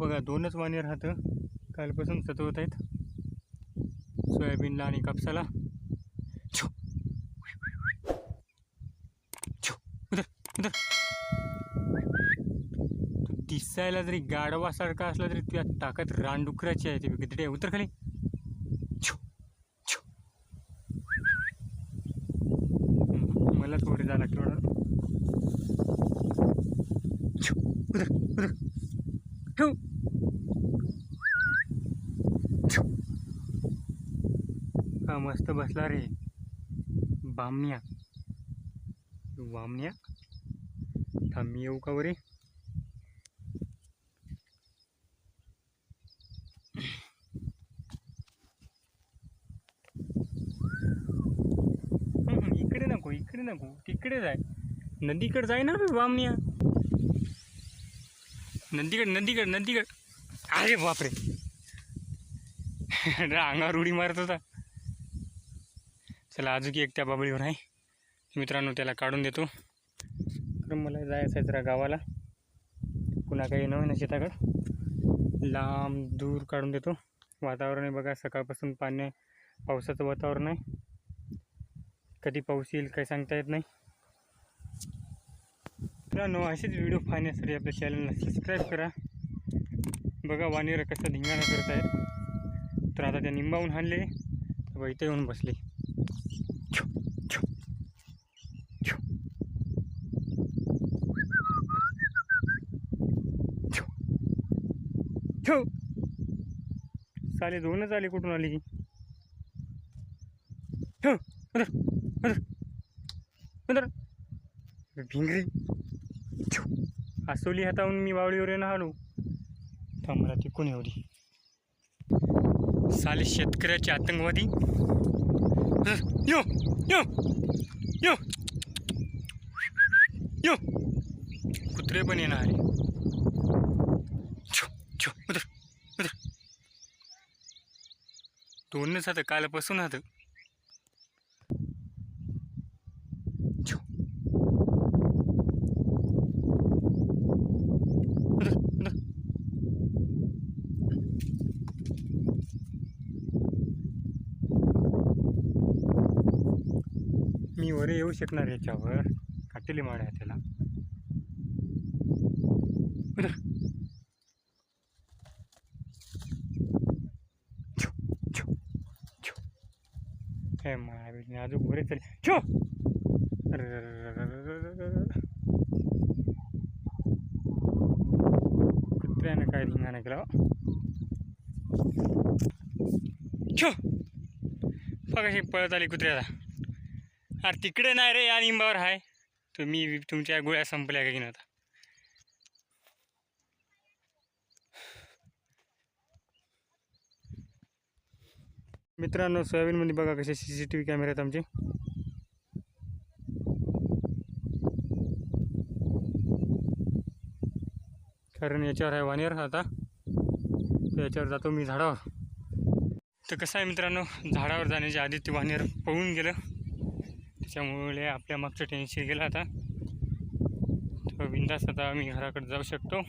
बघा दोनच वाणे राहतं. कालपासून सतवत आहेत. सोयाबीनला आणि कापसाला. दिसायला जरी गाडवासारखा असला तरी तुझ्या ताकद रानडुकराची आहे ती गदडे उतर खाली. मला थोडे जा लागतो ठेव. हा मस्त बसला रे. बामण्या. वामण्या थांबी येऊ का वरे इकडे नको इकडे नको. तिकडे जाय. नदीकड जाय ना वामण्या नदीकड नदीकड नदीकड. अरे बापरे. अंगावर उडी मारत होता. चला अजून एक त्या बाबळीवर आहे. मित्रांनो त्याला काढून देतो. कारण मला जायचं आहे जरा गावाला. पुन्हा काही येणं ना शेताकडं लांब दूर काढून देतो. वातावरण आहे बघा सकाळपासून पाणी पावसाचं वातावरण आहे. कधी पाऊस येईल काही सांगता येत नाही. मित्रांनो असेच व्हिडिओ पाहण्यासाठी आपल्या चॅनलला सबस्क्राईब करा. बघा वानेर कसं धिंगाणं करत आहेत आता ते निंबावून हाणले. व इथे येऊन बसले. चाली दोनच आले कुठून आली भिंगरी. आसोली हाताहून मी बावळीवर येणं आलो थांबला ती कोणी एवढी. साले शेतकऱ्याचे आतंकवादी. यो यो यो. यो. कुत्रे पण येणार दोनच आता कालपासून आता. मी वर येऊ शकणार याच्यावर. काटेली माळ आहे त्याला. काय अजून वरे चालेल छो! कुत्र्यानं काय धिंगाणा केला हो? छो! पगाशी पळत आली कुत्र्याला. अरे तिकडे नाही रे या निंबावर आहे तुम्ही तुमच्या गोळ्या संपल्या का की आता? मित्रांनो सोयाबीनमध्ये बघा कसे सी सी टी व्ही कॅमेरे आहेत आमचे. कारण याच्यावर आहे वानेर आता. याच्यावर जातो मी झाडावर. तर कसं आहे मित्रांनो झाडावर जाण्याच्या आधी ते वानेर पळून गेलं. त्याच्यामुळे आपल्या मागचं टेन्शन गेलं आता तर बिंदास आता आम्ही घराकडे जाऊ शकतो.